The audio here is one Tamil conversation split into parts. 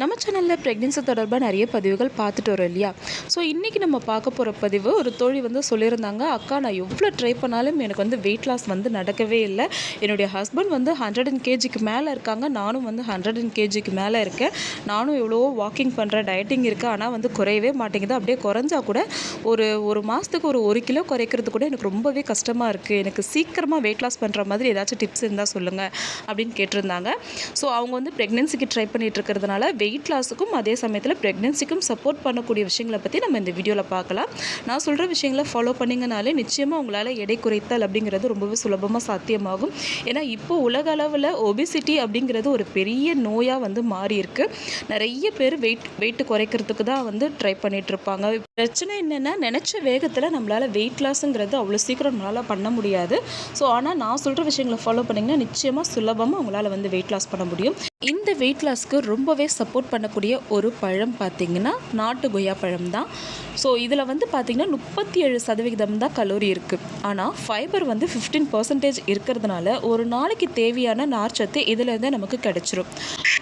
நம்ம சேனலில் ப்ரெக்னென்சி தொடர்பாக நிறைய பதிவுகள் பார்த்துட்டு வரோம் இல்லையா? ஸோ இன்றைக்கி நம்ம பார்க்க போகிற பதிவு ஒரு தோழி வந்து சொல்லியிருந்தாங்க அக்கா நான் எவ்வளோ ட்ரை பண்ணாலும் எனக்கு வந்து வெயிட் லாஸ் வந்து நடக்கவே இல்லை. என்னுடைய ஹஸ்பண்ட் வந்து ஹண்ட்ரட் அண்ட் கேஜிக்கு மேலே இருக்காங்க. நானும் வந்து ஹண்ட்ரட் அண்ட் கேஜிக்கு மேலே இருக்கேன். நானும் எவ்வளவோ வாக்கிங் பண்ணுறேன் டயட்டிங் இருக்குது ஆனால் வந்து குறையவே மாட்டேங்குது. அப்படியே குறைஞ்சா கூட ஒரு ஒரு மாதத்துக்கு ஒரு ஒரு கிலோ குறைக்கிறது கூட எனக்கு ரொம்பவே கஷ்டமாக இருக்குது எனக்கு சீக்கிரமாக வெயிட் லாஸ் பண்ணுற மாதிரி ஏதாச்சும் டிப்ஸ் இருந்தால் சொல்லுங்கள் அப்படின்னு கேட்டிருந்தாங்க. ஸோ அவங்க வந்து ப்ரெக்னென்சிக்கு ட்ரை பண்ணிகிட்டு இருக்கிறதுனால வெயிட் லாஸுக்கும் அதே சமயத்தில் ப்ரெக்னென்சிக்கும் சப்போர்ட் பண்ணக்கூடிய விஷயங்களை பற்றி நம்ம இந்த வீடியோவில் பார்க்கலாம். நான் சொல்கிற விஷயங்களை ஃபாலோ பண்ணிங்கனாலே நிச்சயமாக உங்களால் எடை குறைத்தல் அப்படிங்கிறது ரொம்பவே சுலபமாக சாத்தியமாகும். ஏன்னா இப்போ உலக அளவில் ஒபிசிட்டி அப்படிங்கிறது ஒரு பெரிய நோயாக வந்து மாறி இருக்கு நிறைய பேர் வெயிட் வெயிட் குறைக்கிறதுக்கு தான் வந்து ட்ரை பண்ணிகிட்ருப்பாங்க பிரச்சனை என்னென்னா நினச்ச வேகத்தில் நம்மளால் வெயிட் லாஸுங்கிறது அவ்வளோ சீக்கிரம் நம்மளால் பண்ண முடியாது. ஸோ ஆனால் நான் சொல்கிற விஷயங்களை ஃபாலோ பண்ணிங்கன்னா நிச்சயமாக சுலபமாக உங்களால் வந்து வெயிட் லாஸ் பண்ண முடியும். இந்த வெயிட் லாஸ்க்கு ரொம்பவே சப்போர்ட் பண்ணக்கூடிய ஒரு பழம் பார்த்திங்கன்னா நாட்டு கொய்யா பழம் தான். ஸோ இதில் வந்து பார்த்திங்கன்னா முப்பத்தி ஏழு சதவிகிதம் தான் கலோரி இருக்குது ஆனால் ஃபைபர் வந்து ஃபிஃப்டீன் பர்சன்டேஜ் இருக்கிறதுனால ஒரு நாளைக்கு தேவையான நார்ச்சத்து இதிலேருந்தே நமக்கு கிடச்சிரும்.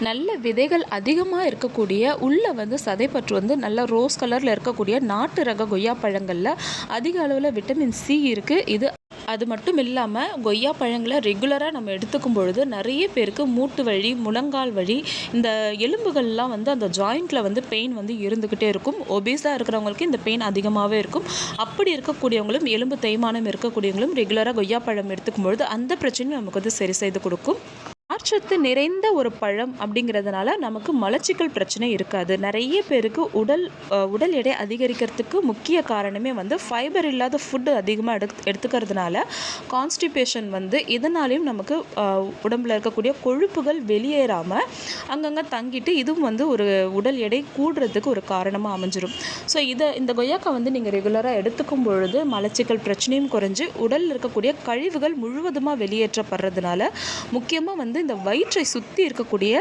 நல்ல விதைகள் அதிகமாக இருக்கக்கூடிய உள்ள வந்து சதைப்பற்று வந்து நல்ல ரோஸ் கலரில் இருக்கக்கூடிய நாட்டு ரக கொய்யா பழங்களில் அதிக அளவில் விட்டமின் சி இருக்குது இது அது மட்டும் இல்லாமல் கொய்யா பழங்களை ரெகுலராக நம்ம எடுத்துக்கும் பொழுது நிறைய பேருக்கு மூட்டு வழி முழங்கால் வழி இந்த எலும்புகள்லாம் வந்து அந்த ஜாயிண்டில் வந்து பெயின் வந்து இருந்துக்கிட்டே இருக்கும். ஒபீஸாக இருக்கிறவங்களுக்கு இந்த பெயின் அதிகமாகவே இருக்கும். அப்படி இருக்கக்கூடியவங்களும் எலும்பு தேய்மானம் இருக்கக்கூடியவங்களும் ரெகுலராக கொய்யா பழம் எடுத்துக்கும் பொழுது அந்த பிரச்சனையும் நமக்கு வந்து சரி செய்து கொடுக்கும். நார்ச்சத்து நிறைந்த ஒரு பழம் அப்படிங்கிறதுனால நமக்கு மலச்சிக்கல் பிரச்சனை இருக்காது. நிறைய பேருக்கு உடல் உடல் எடை அதிகரிக்கிறதுக்கு முக்கிய காரணமே வந்து ஃபைபர் இல்லாத ஃபுட்டு அதிகமாக எடு எடுத்துக்கிறதுனால கான்ஸ்டிபேஷன் வந்து இதனாலையும் நமக்கு உடம்பில் இருக்கக்கூடிய கொழுப்புகள் வெளியேறாமல் அங்கங்கே தங்கிட்டு இதுவும் வந்து ஒரு உடல் எடை கூடுறதுக்கு ஒரு காரணமாக அமைஞ்சிடும் ஸோ இதை இந்த கொய்யாக்கா வந்து நீங்கள் ரெகுலராக எடுத்துக்கும் பொழுது மலச்சிக்கல் பிரச்சனையும் குறைஞ்சு உடலில் இருக்கக்கூடிய கழிவுகள் முழுவதுமாக வெளியேற்றப்படுறதுனால முக்கியமாக வந்து இந்த வயிற்றை சுற்றி இருக்கக்கூடிய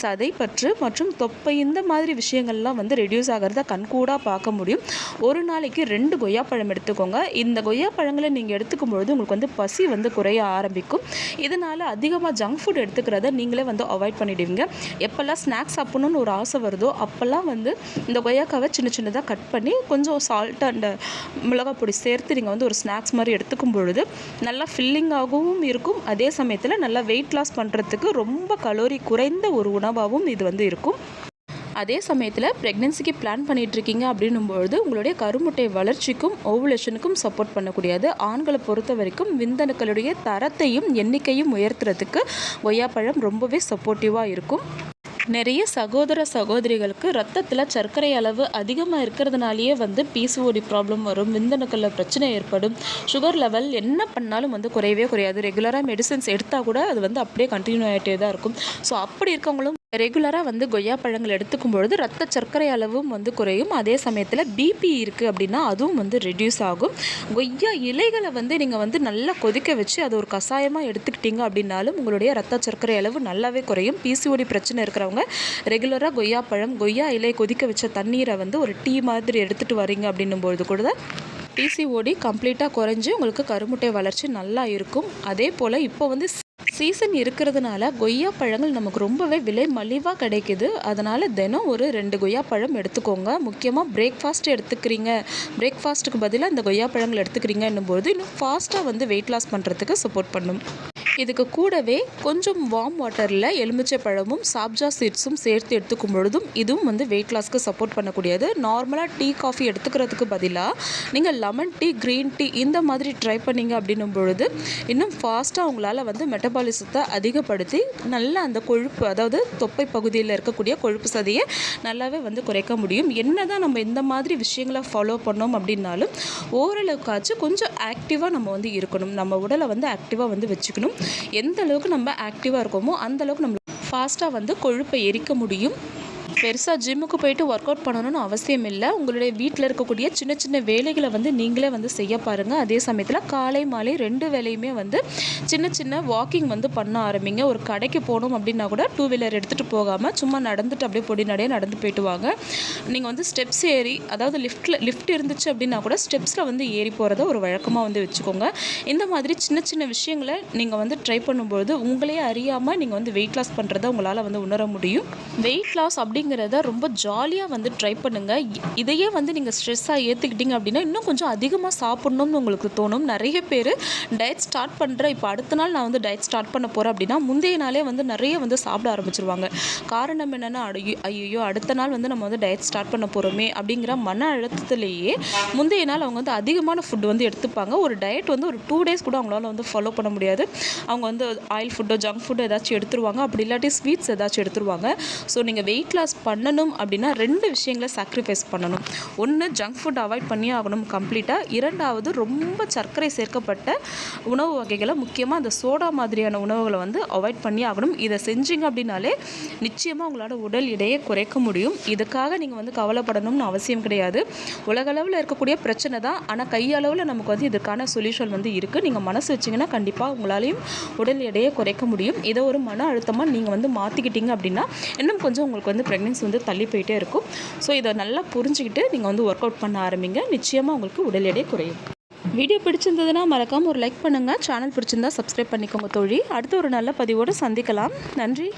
சதைப்பற்று மற்றும் தொப்பை இந்த மாதிரி விஷயங்கள்லாம் வந்து ரெடியூஸ் ஆகிறத கண்கூடாக பார்க்க முடியும். ஒரு நாளைக்கு ரெண்டு கொய்யாப்பழம் எடுத்துக்கோங்க. இந்த கொய்யாப்பழங்களை நீங்கள் எடுத்துக்கும் பொழுது உங்களுக்கு வந்து பசி வந்து குறைய ஆரம்பிக்கும். இதனால் அதிகமாக ஜங்க் ஃபுட் எடுத்துக்கிறத நீங்களே வந்து அவாய்ட் பண்ணிடுவீங்க. எப்போல்லாம் ஸ்நாக்ஸ் சாப்பிடணும்னு ஒரு ஆசை வருதோ அப்போல்லாம் வந்து இந்த கொய்யாக்காவை சின்ன சின்னதாக கட் பண்ணி கொஞ்சம் சால்ட் அண்ட் மிளகாய் பொடி சேர்த்து நீங்கள் வந்து ஒரு ஸ்நாக்ஸ் மாதிரி எடுத்துக்கும் பொழுது நல்லா ஃபில்லிங்காகவும் இருக்கும். அதே சமயத்தில் நல்லா வெயிட் லாஸ் பண்ணுறதுக்கு ரொம்ப கலோரி குறைந்த ஒரு உணவாகவும் இது வந்து இருக்கும். அதே சமயத்தில் ப்ரெக்னென்சிக்கு பிளான் பண்ணிட்டு இருக்கீங்க அப்படின்னும்பொழுது உங்களுடைய கருமுட்டை வளர்ச்சிக்கும் ஓவுலேஷனுக்கும் சப்போர்ட் பண்ணக்கூடியது. ஆண்களை பொறுத்த வரைக்கும் விந்தணுக்களுடைய தரத்தையும் எண்ணிக்கையும் உயர்த்துறதுக்கு கொய்யாப்பழம் ரொம்பவே சப்போர்ட்டிவாக இருக்கும். நிறைய சகோதர சகோதரிகளுக்கு ரத்தத்தில் சர்க்கரை அளவு அதிகமாக இருக்கிறதுனாலேயே வந்து பிசிஓடி ப்ராப்ளம் வரும் விந்தணுக்களில் பிரச்சனை ஏற்படும். சுகர் லெவல் என்ன பண்ணாலும் வந்து குறையவே குறையாது. ரெகுலராக மெடிசன்ஸ் எடுத்தால் கூட அது வந்து அப்படியே கண்டினியூ ஆகிட்டே தான் இருக்கும். ஸோ அப்படி இருக்கவங்களும் ரெகுலராக வந்து கொய்யா பழங்கள் எடுத்துக்கும் பொழுது ரத்த சர்க்கரை அளவும் வந்து குறையும். அதே சமயத்தில் பிபி இருக்குது அப்படின்னா அதுவும் வந்து ரெடியூஸ் ஆகும். கொய்யா இலைகளை வந்து நீங்கள் வந்து நல்லா கொதிக்க வச்சு அது ஒரு கஷாயமாக எடுத்துக்கிட்டீங்க அப்படின்னாலும் உங்களுடைய ரத்த சர்க்கரை அளவு நல்லாவே குறையும். பிசிஓடி பிரச்சனை இருக்கிறவங்க ரெகுலராக கொய்யா பழம் கொய்யா இலை கொதிக்க வச்ச தண்ணீரை வந்து ஒரு டீ மாதிரி எடுத்துகிட்டு வரீங்க அப்படின்னும் பொழுது கூட பிசிஓடி கம்ப்ளீட்டாக குறைஞ்சி உங்களுக்கு கருமுட்டை வளர்ச்சி நல்லா இருக்கும். அதே போல் இப்போ வந்து சீசன் இருக்கிறதுனால கொய்யா பழங்கள் நமக்கு ரொம்பவே விலை மலிவாக கிடைக்குது. அதனால் தினம் ஒரு ரெண்டு கொய்யா பழம் எடுத்துக்கோங்க. முக்கியமாக பிரேக்ஃபாஸ்ட் எடுத்துக்கிறீங்க. பிரேக்ஃபாஸ்ட்டுக்கு பதிலாக இந்த கொய்யா பழங்கள் எடுத்துக்கிறீங்கன்னும் போது இன்னும் ஃபாஸ்ட்டாக வந்து வெயிட் லாஸ் பண்ணுறதுக்கு சப்போர்ட் பண்ணும். இதுக்கு கூடவே கொஞ்சம் வார்ம் வாட்டரில் எலுமிச்சை பழமும் சாப்ஜா சீட்ஸும் சேர்த்து எடுத்துக்கும் பொழுதும் இதுவும் வந்து வெயிட் லாஸ்க்கு சப்போர்ட் பண்ணக்கூடியது. நார்மலாக டீ காஃபி எடுத்துக்கிறதுக்கு பதிலாக நீங்கள் லெமன் டீ க்ரீன் டீ இந்த மாதிரி ட்ரை பண்ணீங்க அப்படின்னும் பொழுது இன்னும் ஃபாஸ்ட்டாக உங்களால் வந்து மெட்டபாலிசத்தை அதிகப்படுத்தி நல்ல அந்த கொழுப்பு அதாவது தொப்பை பகுதியில் இருக்கக்கூடிய கொழுப்பு சதையை நல்லாவே வந்து குறைக்க முடியும். என்ன தான் நம்ம இந்த மாதிரி விஷயங்களை ஃபாலோ பண்ணோம் அப்படின்னாலும் ஓரளவுக்காச்சும் கொஞ்சம் ஆக்டிவாக நம்ம வந்து இருக்கணும். நம்ம உடலை வந்து ஆக்டிவாக வந்து வச்சுக்கணும். எந்த அளவுக்கு நம்ம ஆக்டிவாக இருக்கோமோ அந்தளவுக்கு நம்ம ஃபாஸ்ட்டாக வந்து கொழுப்பை எரிக்க முடியும். பெருசாக ஜிம்முக்கு போயிட்டு ஒர்க் அவுட் பண்ணணும்னு அவசியம் இல்லை. உங்களுடைய வீட்டில் இருக்கக்கூடிய சின்ன சின்ன வேலைகளை வந்து நீங்களே வந்து செய்ய பாருங்கள் அதே சமயத்தில் காலை மாலை ரெண்டு வேலையுமே வந்து சின்ன சின்ன வாக்கிங் வந்து பண்ண ஆரம்பிங்க. ஒரு கடைக்கு போகணும் அப்படின்னா கூட டூ வீலர் எடுத்துகிட்டு போகாமல் சும்மா நடந்துட்டு அப்படியே பொடி நடையாக நடந்து போயிட்டு வாங்க நீங்கள் வந்து ஸ்டெப்ஸ் ஏறி அதாவது லிஃப்ட்டில் லிஃப்ட் இருந்துச்சு அப்படின்னா கூட ஸ்டெப்ஸில் வந்து ஏறி போகிறத ஒரு வழக்கமாக வந்து வச்சுக்கோங்க. இந்த மாதிரி சின்ன சின்ன விஷயங்களை நீங்கள் வந்து ட்ரை பண்ணும்பொழுது உங்களே அறியாமல் நீங்கள் வந்து வெயிட் லாஸ் பண்ணுறத உங்களால் வந்து உணர முடியும். வெயிட் லாஸ் அப்படி அப்படிங்கிறத ரொம்ப ஜாலியாக வந்து ட்ரை பண்ணுங்கள் இ- இதையே வந்து நீங்கள் ஸ்ட்ரெஸ்ஸாக ஏற்றுக்கிட்டீங்க அப்படின்னா இன்னும் கொஞ்சம் அதிகமாக சாப்பிட்ணும்னு உங்களுக்கு தோணும். நிறைய பேர் டயட் ஸ்டார்ட் பண்ணுற இப்போ அடுத்த நாள் நான் வந்து டயட் ஸ்டார்ட் பண்ண போகிறேன் அப்படின்னா முந்தைய நாளே வந்து நிறைய வந்து சாப்பிட ஆரம்பிச்சிருவாங்க. காரணம் என்னென்னா ஐயோ ஐயோ அடுத்த நாள் வந்து நம்ம வந்து டயட் ஸ்டார்ட் பண்ண போகிறோமே அப்படிங்கிற மன அழுத்தத்திலேயே முந்தைய நாள் அவங்க வந்து அதிகமான ஃபுட் வந்து எடுத்துப்பாங்க. ஒரு டயட் வந்து ஒரு டூ டேஸ் கூட அவங்களால வந்து ஃபாலோ பண்ண முடியாது. அவங்க வந்து ஆயில் ஃபுட்டோ ஜங்க் ஃபுட்டோ ஏதாச்சும் எடுத்துருவாங்க. அப்படி இல்லாட்டி ஸ்வீட்ஸ் ஏதாச்சும் எடுத்துருவாங்க. ஸோ நீங்கள் வெயிட் லாஸ் பண்ணணும் அப்படின்னா ரெண்டு விஷயங்களை சாக்ரிஃபைஸ் பண்ணணும். ஒன்று ஜங்க் ஃபுட் அவாய்ட் பண்ணி ஆகணும் கம்ப்ளீட்டாக இரண்டாவது ரொம்ப சர்க்கரை சேர்க்கப்பட்ட உணவு வகைகளை முக்கியமாக அந்த சோடா மாதிரியான உணவுகளை வந்து அவாய்ட் பண்ணி ஆகணும். இதை செஞ்சீங்க அப்படின்னாலே நிச்சயமாக உங்களோட உடல் எடையை குறைக்க முடியும். இதுக்காக நீங்கள் வந்து கவலைப்படணும்னு அவசியம் கிடையாது. உலகளவில் இருக்கக்கூடிய பிரச்சனை தான். ஆனால் கையளவில் நமக்கு வந்து இதுக்கான சொல்யூஷன் வந்து இருக்குது நீங்கள் மனசு வச்சிங்கன்னா கண்டிப்பாக உங்களாலையும் உடல் எடையை குறைக்க முடியும். இதை ஒரு மன அழுத்தமாக நீங்கள் வந்து மாற்றிக்கிட்டீங்க அப்படின்னா இன்னும் கொஞ்சம் உங்களுக்கு வந்து ப்ரெக்னென்சி வந்து தள்ளி போயிட்டே இருக்கும். ஸோ இதை நல்லா புரிஞ்சுக்கிட்டு நீங்கள் வந்து ஒர்க் அவுட் பண்ண ஆரம்பிங்க. நிச்சயமாக உங்களுக்கு உடல் எடை குறையும். வீடியோ பிடிச்சிருந்ததுன்னா மறக்காமல் ஒரு லைக் பண்ணுங்கள் சேனல் பிடிச்சிருந்தா சப்ஸ்கிரைப் பண்ணிக்கோங்க தோழி. அடுத்த ஒரு நல்ல பதிவோடு சந்திக்கலாம். நன்றி.